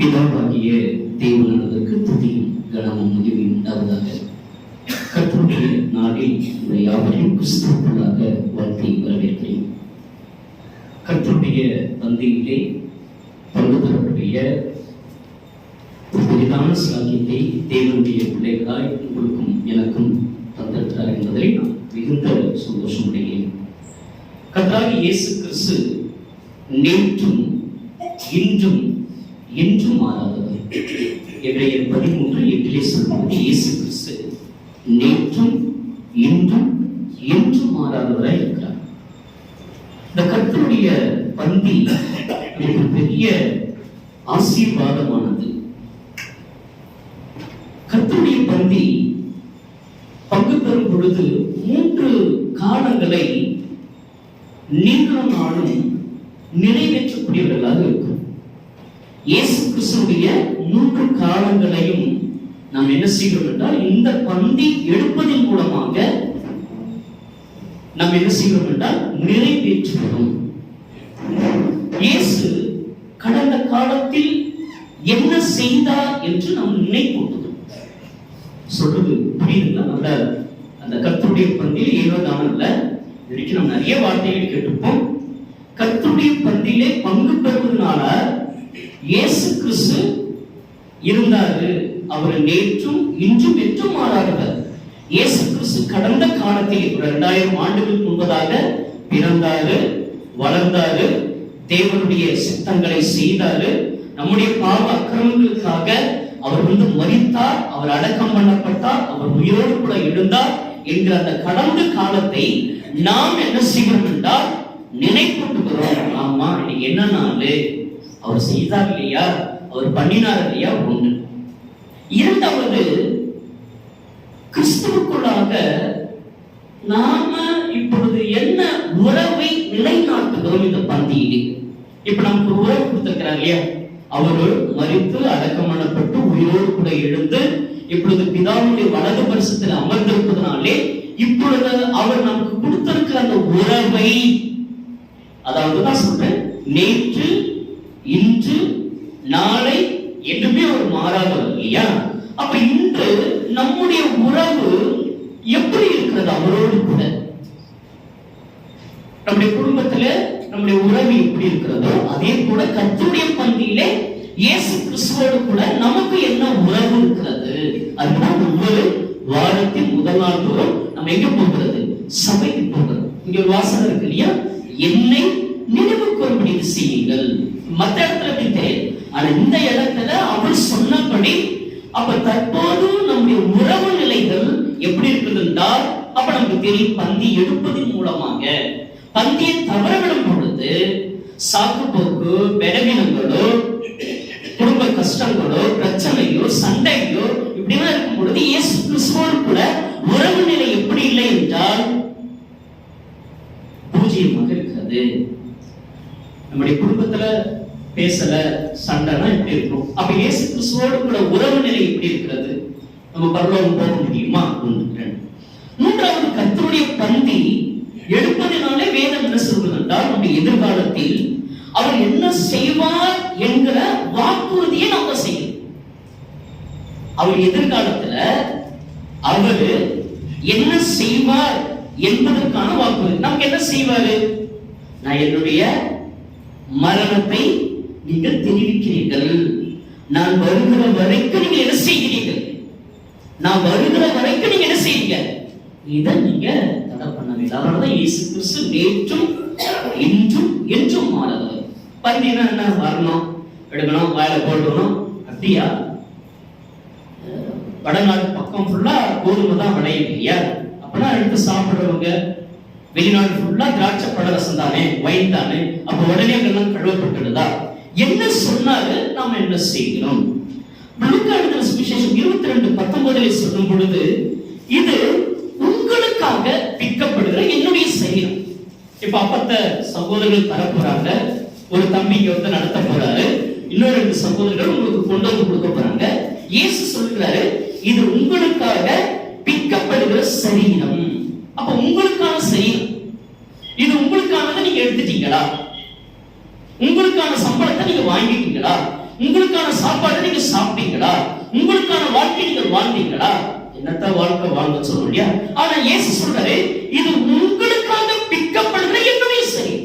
பிதாவாகிய தேவனானதற்கு துதியும் கனமும் மகிமையும் உண்டாவதாக கற்றுடைய நாளில் உங்களை யாவரையும் கிறிஸ்துவுக்குள்ளாக வாழ்த்தி வரவேற்கிறேன். கற்றுடைய தந்தையிலே பங்கு தரக்கூடிய பெரிதான சாகியத்தை தேவனுடைய பிள்ளைகளாய் உங்களுக்கும் எனக்கும் தந்திருக்கிறார் என்பதை நான் மிகுந்த சந்தோஷம் அடைகிறேன். இயேசு கிறிஸ்து நேற்றும் இன்றும் என்றும் மாறாதவர் எபிரேயர் பதிமூன்று எட்டிலே சொல்வது இயேசு கிறிஸ்து நேற்றும் இன்றும் என்றும் மாறாதவராய் இருக்கிறார். இந்த கர்த்தருடைய பந்தி எனக்கு பெரிய ஆசீர்வாதமானது. கர்த்தருடைய பந்தி பங்கு பெறும் பொழுது மூன்று காலங்களை நீங்களும் நானும் நிறைவேற்றக்கூடியவர்களாக இருக்கும் இயேசு கிறிஸ்துடைய மூன்று காலங்களையும் நாம் என்ன செய்கிறோம் என்றால் இந்த பந்தி எடுப்பதன் மூலமாக நாம் என்ன செய்கிறோம் என்றால் நிறைவேற்றுகிறோம். இயேசு கடந்த காலத்தில் என்ன செய்தார் என்று நாம் நினைப்போம். சொல்றது புரியுதுங்களா? நல்ல அந்த கத்துடைய பந்தியில் ஏதோ தானம் இல்லை இதுவரைக்கும் நம்ம நிறைய வார்த்தைகள் கேட்டிருப்போம். கத்துடைய பந்தியிலே பங்கு இயேசு கிறிஸ்து இருந்தாரு. அவர் நேற்றும் இன்றும் என்றும் மாறாதவர் இயேசு கிறிஸ்து கடந்த காலத்தில் இரண்டாயிரம் ஆண்டுகளுக்கு முன்பதாக பிறந்தாரு வளர்ந்தாரு தேவனுடைய சித்தங்களை செய்தாரு. நம்முடைய பாவ அக்கிரமங்களுக்காக அவர் வந்து மறித்தார் அவர் அடக்கம் பண்ணப்பட்டார் அவர் உயிரோடு கூட எழுந்தார் என்கிற அந்த கடந்த காலத்தை நாம் என்ன செய்கிறோம் என்றால் நினைப்பட்டுகிறோம். ஆமா என்ன நாள்? அவர் செய்தார் இல்லையா? அவர் பண்ணினார் இல்லையா? ஒன்று. இரண்டாவது கிறிஸ்துவுக்குள்ளாக நாம இப்பொழுது என்ன உறவை நிலைநாட்டுகிறோம் இந்த பந்தியிலே? இப்ப நமக்கு ஒரு உறவு கொடுத்திருக்கிறார் இல்லையா? அவர்கள் மறித்து அடக்கம் பண்ணப்பட்டு உயிரோடு கூட எழுந்து இப்பொழுது பிதாவுடைய வலது பரிசத்தில் அமர்ந்திருப்பதனாலே இப்பொழுது அவர் நமக்கு கொடுத்திருக்கிற அந்த உறவை அதாவது தான் சொல்றேன் நேற்று நாளை என்றுமே அவர் மாறாதவர் இல்லையா? அப்ப இன்று நம்முடைய உறவு எப்படி இருக்கிறது அவரோடு கூட? நம்முடைய குடும்பத்துல நம்முடைய உறவு எப்படி இருக்கிறதோ அதே போல கத்துடைய பந்தியிலே இயேசு கிறிஸ்துவோடு கூட நமக்கு என்ன உறவு இருக்கிறது? அதுதான் ஒவ்வொரு வாரத்தின் முதல் நாள் தோறும் நம்ம எங்க போகிறது? சபைக்கு போகிறோம் இங்க ஒரு வாசகம் இருக்கு இல்லையா? என்னை நினைவு கூறும்படி செய்யுங்கள். மத்த இடத்துல ஆனா இந்த இடத்துல அவர் சொன்னபடி அப்ப தற்போது நம்முடைய உறவு நிலைகள் எப்படி இருக்குது என்றால் அப்ப நமக்கு தெரியும் பந்தி எடுப்பதன் மூலமாக. பந்தியை தவறவிடும் பொழுது சாக்கு போக்கு பலவீனங்களோ குடும்ப கஷ்டங்களோ பிரச்சனையோ சண்டையோ இப்படிலாம் இருக்கும் பொழுது இயேசு கிறிஸ்துவோடு கூட உறவு நிலை எப்படி இல்லை என்றால் பூஜ்ஜியமாக இருக்கிறது நம்முடைய குடும்பத்துல பேசல சண்டைனா இப்படி இருக்கும். அப்ப இயேசு கிறிஸ்துவோடு கூட உறவு நிலை எப்படி இருக்கிறது. நம்ம பரலோகம் போக முடியுமா? மூன்றாவது கத்தருடைய பந்தி எடுப்பதினாலே வேதம் என்ன சொல்வது என்றால் நம்முடைய எதிர்காலத்தில் அவர் என்ன செய்வார் என்கிற வாக்குறுதியை நம்ம செய்யணும். அவர் எதிர்காலத்துல அவரு என்ன செய்வார் என்பதற்கான வாக்குறுதி. நமக்கு என்ன செய்வாரு? நான் என்னுடைய மரணத்தை நீங்கள் தெரிவிக்கிறீர்கள். நான் வருகிற வரைக்கும் நீங்க என்ன செய்கிறீர்கள்? நான் வருகிற வரைக்கும் நீங்க என்ன செய்யுங்க இதை நீங்க தடை பண்ணவில்லை. அதனாலதான் இயேசு கிறிஸ்து நேற்றும் இன்றும் என்றும் மாறவர் பந்தினா என்ன வரணும்? எடுக்கணும் வாயில போடணும் அப்படியா? அஹ், வடநாடு பக்கம் ஃபுல்லா கோதுமை தான் விளையுது இல்லையா அப்பெல்லாம் எடுத்து சாப்பிடுறவங்க வெளிநாடு ஃபுல்லா திராட்சை பழரசம் தானே ஒயின் தானே அப்ப உடனே அங்கெல்லாம் கழுவப்பட்டுடுதா என்ன சொன்னாரு? நாம என்ன செய்கிறோம்? லூக்கா எழுதின சுவிசேஷம் இருபத்தி ரெண்டு பத்தொன்பதுல சொல்லும் பொழுது இது உங்களுக்காக விற்கப்படுகிற என்னுடைய சரீரம். இப்ப அப்பத்த சகோதரர்கள் தர போறாங்க ஒரு தம்பி இங்க வந்து நடத்த போறாரு. இன்னொரு ரெண்டு சகோதரர்கள் உங்களுக்கு கொண்டு வந்து கொடுக்க போறாங்க. இயேசு சொல்கிறாரு இது உங்களுக்காக விற்கப்படுகிற சரீரம். அப்ப உங்களுக்கான சரீரம். இது உங்களுக்கானதை நீங்க எடுத்துட்டீங்களா? உங்களுக்கான சம்பளம் நீங்க வாங்கிட்டீங்களா? உங்களுக்கான சாப்பாடு நீங்க சாப்பிட்டீங்களா? உங்களுக்கான வாழ்க்கை நீங்க வாழ்ந்தீங்களா? என்னத்தான் வாழ்க்கை வாழ்ந்து சொல்ல இல்லையா ஆனா இயேசு சொல்றாரு இது உங்களுக்காக பிக்கப்படுற என்னுடைய சரி.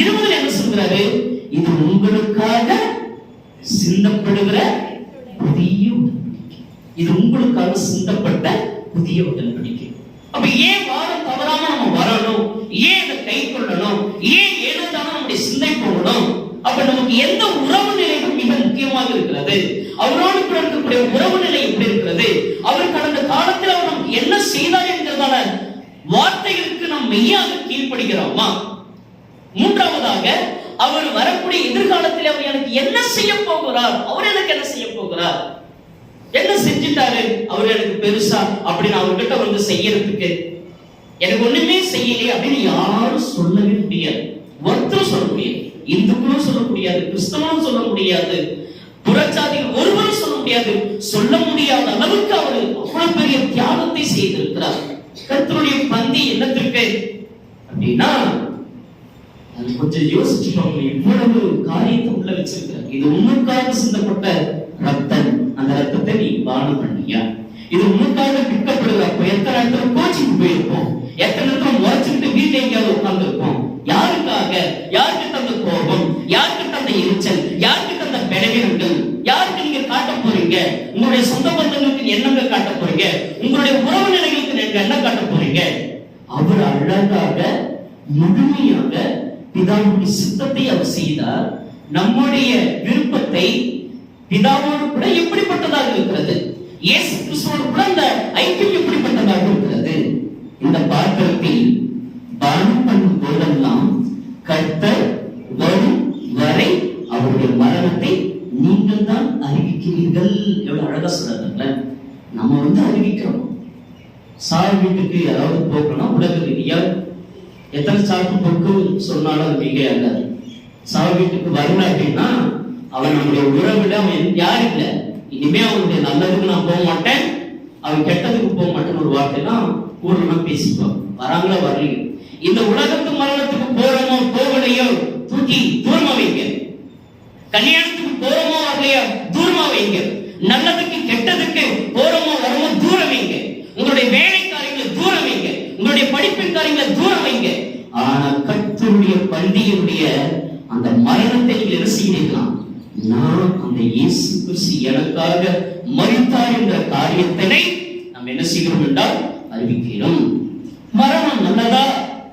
இருபதுல என்ன சொல்றாரு? இது உங்களுக்காக சிந்தப்படுகிற புதிய இது உங்களுக்காக சிந்தப்பட்ட புதிய உடன்படிக்கை. அப்ப ஏன் வாரம் தவறாம நமக்கு எந்த உறவு நிலையும் மிக முக்கியமாக இருக்கிறது? அவரோடு பிறக்கக்கூடிய இருக்கக்கூடிய உறவு நிலை எப்படி இருக்கிறது? அவர் கடந்த காலத்தில் அவர் நமக்கு என்ன செய்தார் என்கிறதான வார்த்தைகளுக்கு நாம் மெய்யாக கீழ்ப்படுகிறோமா? மூன்றாவதாக அவர் வரக்கூடிய எதிர்காலத்தில் அவர் எனக்கு என்ன செய்ய போகிறார்? அவர் எனக்கு என்ன செய்ய போகிறார்? என்ன செஞ்சிட்டாரு? அவர் எனக்கு பெருசா அப்படின்னு அவர்கிட்ட வந்து செய்யறதுக்கு எனக்கு ஒண்ணுமே செய்யலையே அப்படின்னு யாரும் சொல்லவே முடியாது. ஒருத்தரும் சொல்ல முடியாது இந்துக்களும் சொல்ல முடியாது கிறிஸ்தவனும் சொல்ல முடியாது புறச்சாதியில் ஒருவரும் சொல்ல முடியாது சொல்ல முடியாத அளவுக்கு அவர் அவ்வளவு பெரிய தியாகத்தை செய்திருக்கிறார். கர்த்தருடைய பந்தி என்னத்திற்கு? அப்படின்னா அது கொஞ்சம் யோசிச்சு பார்க்கணும் இவ்வளவு காரியத்தை உள்ள வச்சிருக்க இது உனக்காக சிந்தப்பட்ட ரத்தம். அந்த ரத்தத்தை நீ பானம் பண்ணியா? இது உனக்காக பிக்கப்படுது அப்ப எத்தனை இடத்துல கோச்சிங் போயிருப்போம் எத்தனை இடத்துல முறைச்சுக்கிட்டு வீட்டுல எங்கேயாவது உட்கார்ந்து இருப்போம் யாருக்காக? யாருக்கு தந்த கோபம்? யாருக்கு தந்த எரிச்சல்? யாருக்கு தந்த பலவீனங்கள் யாருக்கு நீங்க காட்ட போறீங்க? உங்களுடைய சொந்த பந்தங்களுக்கு என்னங்க காட்ட போறீங்க? உங்களுடைய உறவு நிலைகளுக்கு நீங்க என்ன காட்ட போறீங்க? அவர் அழகாக முழுமையாக பிதாவுடைய சித்தத்தை அவர் செய்தார். நம்முடைய விருப்பத்தை பிதாவோடு கூட எப்படிப்பட்டதாக இருக்கிறது? இயேசு கிறிஸ்துவோடு கூட அந்த ஐக்கியம் எப்படிப்பட்டதாக இருக்கிறது? இந்த பாத்திரத்தில் பானம் பண்ணும் போதெல்லாம் கர்த்தர் வரும் வரை அவருடைய மரணத்தை நீங்கள் தான் அறிவிக்கிறீர்கள். எவ்வளவு அழகா சொல்றாங்கல்ல நம்ம வந்து அறிவிக்கிறோம். சார் வீட்டுக்கு யாராவது போக்கணும் உலக ரீதியா எத்தனை சாக்கு போக்கு சொன்னாலும் அது மிகையாகாது சாவு வீட்டுக்கு வரல அப்படின்னா அவன் நம்முடைய உறவுல அவன் யார் இல்லை. இனிமே அவனுடைய நல்லதுக்கு நான் போக மாட்டேன். அவன் கெட்டதுக்கு போக மாட்டேன்னு ஒரு வார்த்தை தான் நான் பேசிப்பான். வராங்களா வரலையும் இந்த உலகத்து மரணத்துக்கு போறோமோ போகலையோ தூக்கி தூரமா வைங்க. கல்யாணத்துக்கு போறோமோ வரலையோ தூரமா வைங்க. நல்லதுக்கு கெட்டதுக்கு போறோமோ வரமோ தூரம் வைங்க. உங்களுடைய வேலை காரியங்களை தூரம் வைங்க. உங்களுடைய படிப்பின் காரியங்களை தூரம் வைங்க. ஆனா கற்றுடைய பண்டிகையுடைய அந்த மரணத்தை நீங்கள் என்ன நான் அந்த இயேசு கிறிஸ்து எனக்காக மறித்தார் என்ற காரியத்தினை நாம் என்ன செய்கிறோம் என்றால் அறிவிக்கிறோம். மரணம் நல்லதா?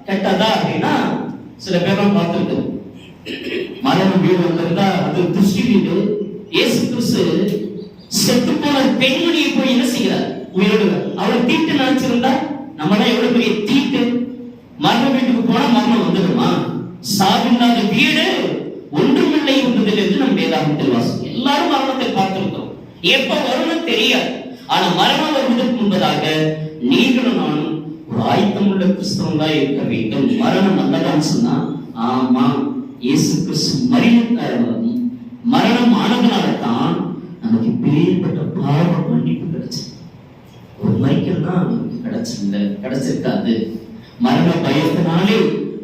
கெட்டதா அப்படின்னா சில பேர்லாம் பார்த்துருக்கோம் மரணம் வீடு வந்திருந்தா அது திருஷ்டி வீடு. இயேசு கிறிஸ்து செத்து போன பெண்மணியை போய் என்ன செய்கிறார்? உயிரோடு அவள் தீட்டு நினைச்சிருந்தா நம்மளாம் எவ்வளவு பெரிய தீட்டு? மரண வீட்டுக்கு போனா மரணம் வந்துடுமா? சாவில்லாத வீடு ஒன்றுமில்லை என்பதில் நம்ம நம் வேதாகத்தில் வாசம் எல்லாரும் மரணத்தை பார்த்திருக்கிறோம். எப்ப வரும்னு தெரியாது. ஆனா மரணம் வருவதற்கு முன்பதாக நீங்களும் நானும் ஒரு ஆயத்தமுள்ள கிறிஸ்தவங்களா இருக்க வேண்டும். மரணம் நல்லதான்னு சொன்னா ஆமா இயேசு கிறிஸ்து மரண மரணம் ஆனதுனால தான் நமக்கு பெரியப்பட்ட பாவ மன்னிப்பு கிடைச்சது. ஒரு மைக்கேல் தான் நமக்கு கிடைச்சிருந்த கிடைச்சிருக்காது. மரண பயத்தினாலே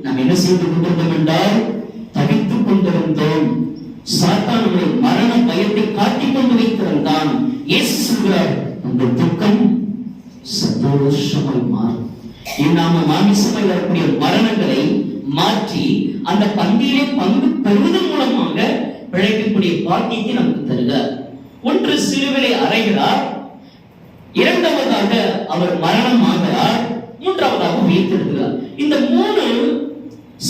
நாம் என்ன செய்து கொண்டிருந்தோம் என்றால் தவித்துக் கொண்டிருந்தோம். சாத்தானுடைய மரண பயத்தை காட்டிக் கொண்டு வைத்திருந்தான். இயேசு சொல்கிறார் உங்கள் துக்கம் சந்தோஷமாய் மாறும். நாம மாமிசமாய் வரக்கூடிய மரணங்களை மாற்றி அந்த பந்தியிலே பங்கு பெறுவதன் மூலமாக பிழைக்கக்கூடிய பாக்கியத்தை நமக்கு தருகிறார் ஒன்று சிலுவிலை அறைகிறார். இரண்டாவதாக அவர் மரணம் ஆகிறார் மூன்றாவதாக உயிர்த்தெழுகிறார். இந்த மூணு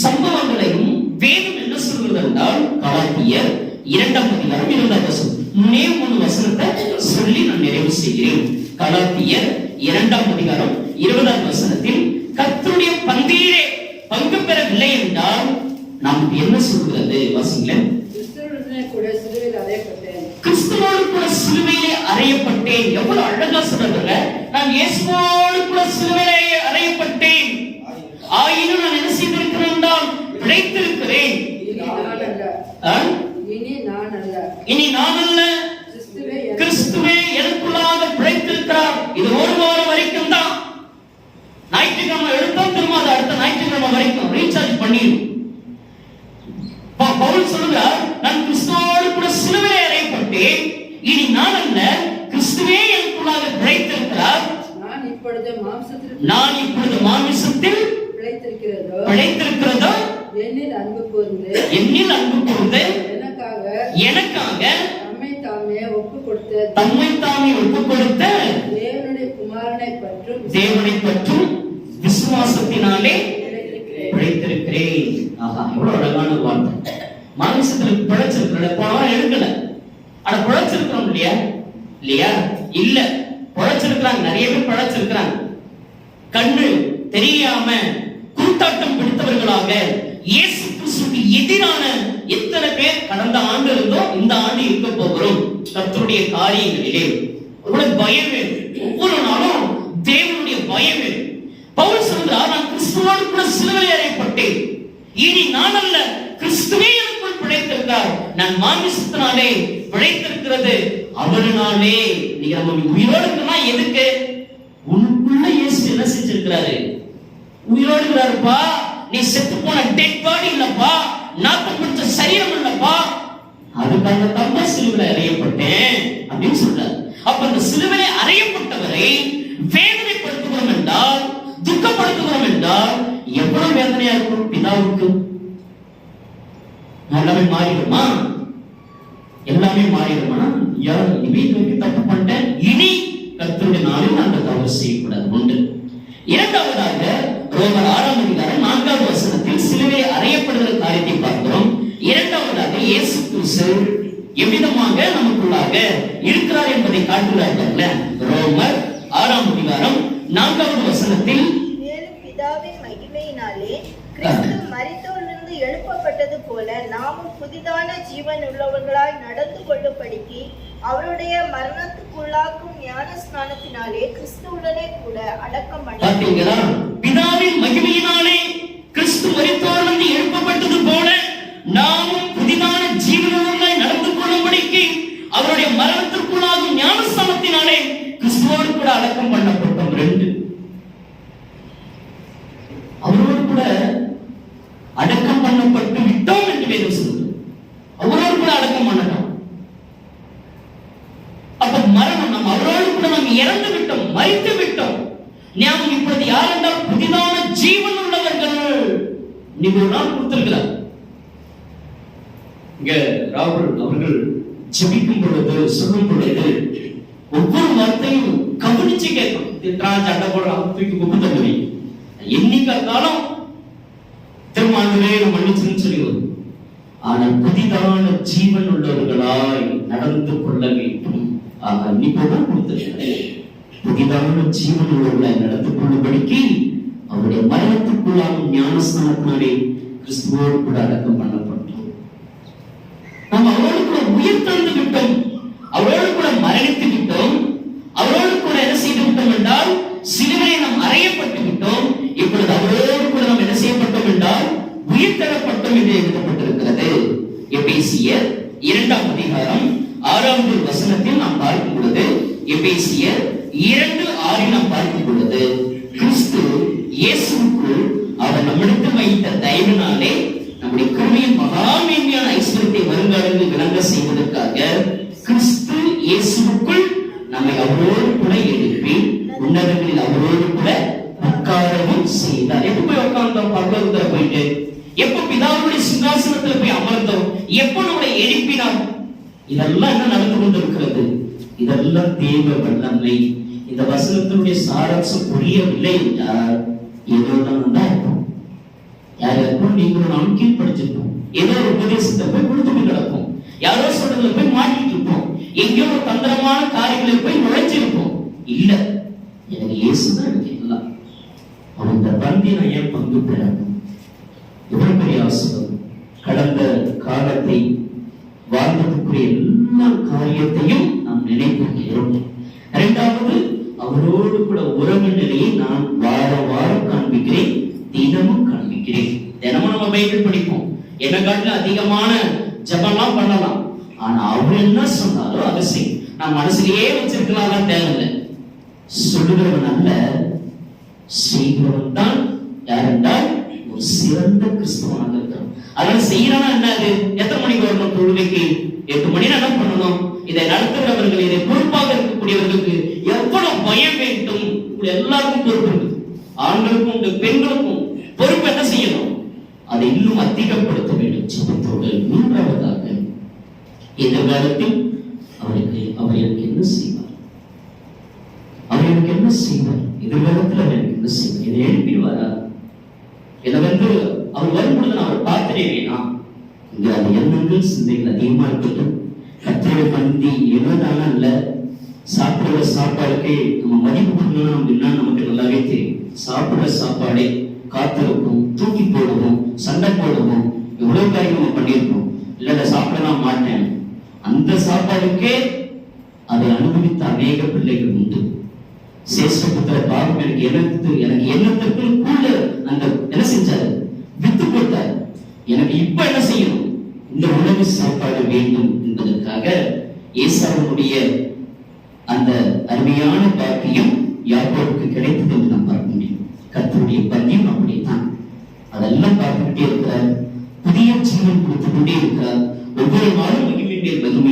சம்பவங்களையும் வேதம் என்ன சொல்கிறது என்றால் கலாத்தியர் இரண்டாம் அதிகாரம் இரண்டாம் வசனம். மூணே மூணு வசனத்தை சொல்லி நான் நிறைவு செய்கிறேன். கலாத்தியர் இரண்டாம் அதிகாரம் இருபதாம் வசனத்தில் கர்த்தருடைய பந்தியிலே பங்கு பெறவில்லை என்றால் நாம் என்ன சொல்கிறது? வாசிங்களேன் கிறிஸ்துவோடு கூட சிலுவையிலே அறையப்பட்டேன். எவ்வளவு அழகா சொல்றாங்க நான் இயேசுவோடு கூட சிலுவையிலே அறையப்பட்டேன். ஆயினும் நான் என்ன செய்திருக்கிறேன் என்றால் பிழைத்திருக்கிறேன். இனி நான் அல்ல? இனி நான் அல்ல. கண்ணீர் பவுல் சொல்லுகிறார் நான் கிறிஸ்துவோடு எனக்காக எனக்காக தம்மை தாமே ஒப்பு கொடுத்த தம்மை தாமே ஒப்பு கொடுத்த தேவனுடைய குமாரனை பற்றும் தேவனை பற்றும் விசுவாசத்தினாலே மாமிசத்துல பிழைச்சிருக்கிற பணம் எடுக்கல. ஆனா பிழைச்சிருக்கிறோம் இல்லையா? இல்லையா? இல்ல. பிழைச்சிருக்கிறாங்க. நிறைய பேர் பிழைச்சிருக்கிறாங்க. கண்ணு தெரியாம கூட்டாட்டம் பிடித்தவர்களாக இயேசு கிறிஸ்துக்கு எதிரான எத்தனை பேர் கடந்த ஆண்டு இருந்தோம் இந்த ஆண்டு இருக்க போகிறோம். கத்தருடைய காரியங்களிலே. ஒரு பயம் ஒவ்வொரு நாளும் தேவனுடைய பயம் பவுல் சொல்கிறார் நான் கிறிஸ்துவோடு கூட சிலுவை அறையப்பட்டேன் இனி நான் அல்ல. நான் மாமிசத்தினாலே பிழைத்திருக்கிறது. அவரினாலே நீங்க நம்ம உயிரோடு இருக்கனா எதுக்கு? உனக்குள்ள இயேசு என்ன செஞ்சிருக்கிறாரு? உயிரோடு இருக்கிறாருப்பா நீ செத்து போன டெட் பாடி இல்லப்பா. நாட்டம் பிடிச்ச சரீரம் இல்லப்பா. அதுக்காக தம்ப சிலுவையில் அறையப்பட்டேன் அப்படின்னு சொல்றாரு. அப்ப அந்த சிலுவையில் அறையப்பட்டவரை வேதனைப்படுத்துகிறோம் என்றால் துக்கப்படுத்துகிறோம் என்றால் எவ்வளவு வேதனையா இருக்கும்? பிதாவுக்கு. எல்லாமே மாறிடுமா எல்லாமே மாறிடுமா யார் இனிமே நோக்கி தப்பு பண்ணிட்டேன் இனி கர்த்தருடைய நாளில் அந்த தவறு செய்யக்கூடாது. உண்டு. இரண்டாவதாக ரோமர் ஆறாம் அதிகாரம் நான்காவது வசனத்தில் சிலுவை அறையப்படுகிற காரியத்தை பார்க்கிறோம். இரண்டாவதாக இயேசு கிறிஸ்து எவ்விதமாக நமக்குள்ளாக இருக்கிறார் என்பதை காட்டுகிறார்கள்ல. ரோமர் ஆறாம் அதிகாரம் நான்காவது வசனத்தில் மேலும் பிதாவின் மகிமையினாலே கிறிஸ்து எழுப்பப்பட்டது போல நாமும் புதிதான ஜீவன் உள்ளவர்களாய் நடந்து கொள்ளும்படிக்கு அவருடைய மரணத்துக்குள்ளாக்கும் ஞான ஸ்நானத்தினாலே கிறிஸ்துவுடனே கூட அடக்கம் பார்த்தீங்களா பிதாவின் மகிமையினாலே கிறிஸ்து மரித்தோரிலிருந்து எழுப்பப்பட்டது போல நாமும் புதிதான ஜீவனங்களாய் நடந்து கொள்ளும்படிக்கு அவருடைய மரணத்திற்குள்ளாகும் ஞான ஸ்தானத்தினாலே கிறிஸ்துவோடு கூட அடக்கம் பண்ணப்படும் ரெண்டு அவரோடு கூட அடக்கம் பண்ணப்பட்டு விட்டோம் என்று வேதம் சொல்லுது அவரோடு கூட அடக்கம் பண்ணட்டோம் அப்ப மரணம் நாம் அவரோடு கூட நாம் இறந்து விட்டோம் மறித்து விட்டோம் நாம் இப்பொழுது யார் என்றால் புதிதான ஜீவன் உள்ளவர்கள். நீங்க ஒரு நாள் கொடுத்திருக்கிறார். இங்க ராகுல் அவர்கள் ஜெபிக்கும் பொழுது சொல்லும் பொழுது ஒவ்வொரு வார்த்தையும் கவனிச்சு கேட்கணும். திட்டான் சண்டை போடுறான் தூக்கி குப்பு தள்ளுவை என்னைக்கு இருந்தாலும் திருமாண்டவே நம்ம மன்னிச்சுன்னு சொல்லி வரும் ஆனால் புதிதான ஜீவன் உள்ளவர்களாய் நடந்து கொள்ள வேண்டும். ஆக இப்பதான் கொடுத்திருக்கிறேன் புதிதான ஜீவன் உள்ளவர்களாய் நடந்து கொள்ளும்படிக்கு அவருடைய மரணத்துக்குள்ளாகும் ஞானஸ்தானத்தினாலே கிறிஸ்துவோடு கூட அடக்கம் பண்ணப்படும். பேசிய இரண்டு ஆறில் நாம் பார்க்கும் பொழுது கிறிஸ்து இயேசுக்கு அவர் நம்மிடத்தில் வைத்த தயவினாலே நம்முடைய கிருமையின் மகா மேன்மையான ஐஸ்வர்யத்தை விளங்க செய்வதற்காக கிறிஸ்து இயேசுக்குள் நம்மை அவரோடு கூட எழுப்பி உன்னதங்களில் அவரோடு கூட உட்காரவும் செய்தார். எப்ப போய் உட்கார்ந்தோம்? பர்வதத்துல போயிட்டு. எப்ப பிதாவுடைய சிங்காசனத்துல போய் அமர்ந்தோம்? எப்ப நம்மளை எழுப்பினோம் இதெல்லாம் என்ன நடந்து கொண்டிருக்கிறது? இதெல்லாம் தேவ வல்லமை. இந்த வசனத்தினுடைய சாரம்சம் புரியவில்லை என்றால் ஏதோ தான் உண்டாயிருக்கும் இருக்கும் யாருக்கும் நீங்களும் நாம் கீழ்படிச்சிருப்போம் ஏதோ ஒரு உபதேசத்தை போய் கொடுத்துட்டு கிடக்கும் யாரோ சொல்றதுல போய் மாட்டிட்டு இருப்போம். எங்கேயோ ஒரு தந்திரமான காரியங்களை போய் நுழைச்சிருப்போம் இல்ல எனக்கு இயேசுதான் எனக்கு எல்லாம். அவன் இந்த பந்தி நான் ஏன் பங்கு பெறணும்? எவ்வளவு பெரிய ஆசிரம். கடந்த காலத்தை வாழ்ந்து படிப்போம் என்ன அதிகமான ஜபம்லாம் பண்ணலாம். ஆனா அவர் என்ன சொன்னாலும் அதை செய். நான் மனசுலயே வச்சிருக்கலாம் தேவையில்லை. சொல்லுகிறவன் அல்ல செய்கிறவன் தான். யார் என்றால் ஒரு சிறந்த கிறிஸ்தவனாக இருக்கிறான். அதனால செய்யறானா என்னது எத்தனை மணிக்கு வரணும் தொழுகைக்கு? எட்டு மணி என்ன பண்ணணும். இதை நடத்துகிறவர்கள் இதை பொறுப்பாக இருக்கக்கூடியவர்களுக்கு எவ்வளவு பயம் வேண்டும்? எல்லாருக்கும் பொறுப்பு இருக்கு ஆண்களுக்கும் உண்டு பெண்களுக்கும் பொறுப்பு என்ன செய்யணும் அதை இன்னும் அதிகப்படுத்த வேண்டும் ஜெபத்தோடு மூன்றாவதாக எதிர்காலத்தில் அவருக்கு அவர் எனக்கு என்ன செய்வார் அவர் எனக்கு என்ன செய்வார் எதிர்காலத்தில் அவர் எனக்கு என்ன செய்வார் இதை எழுப்பிடுவாரா இதை வந்து அவர் வரும்பொழுது நான் அவர் பார்த்துட்டே வேணாம் இங்க அந்த எண்ணங்கள் சிந்தைகள் அதிகமா இருக்கட்டும் கத்திர பந்தி எவ்வளவுதானா இல்ல சாப்பிடுற சாப்பாடுக்கே நம்ம மதிப்பு பண்ணணும் அப்படின்னா நமக்கு நல்லாவே தெரியும் சாப்பிடுற சாப்பாடை காத்திருப்போம் தூக்கி போடுவோம் சண்டை போடுவோம் எவ்வளவு காரியம் நம்ம பண்ணியிருக்கோம் இல்ல இதை சாப்பிடலாம் மாட்டேன். அந்த சாப்பாடுக்கே அதை அனுபவித்த அநேக பிள்ளைகள் உண்டு. சேஷ்டபுத்திர பாவம் எனக்கு எனக்கு எனக்கு எண்ணத்திற்குள் கூட அந்த என்ன செஞ்சாரு? வித்து போட்டார். எனக்கு இப்ப என்ன செய்யணும்? இந்த உணவு சாப்பாடு வேண்டும் என்பதற்காக ஏசாவுடைய அந்த அருமையான பாக்கியம் அதெல்லாம் இருக்கிறார் புதிய ஜீவன் கொடுத்து கொண்டே இருக்கிறார் ஒவ்வொரு நாளும் மகிமையுடைய மகிமை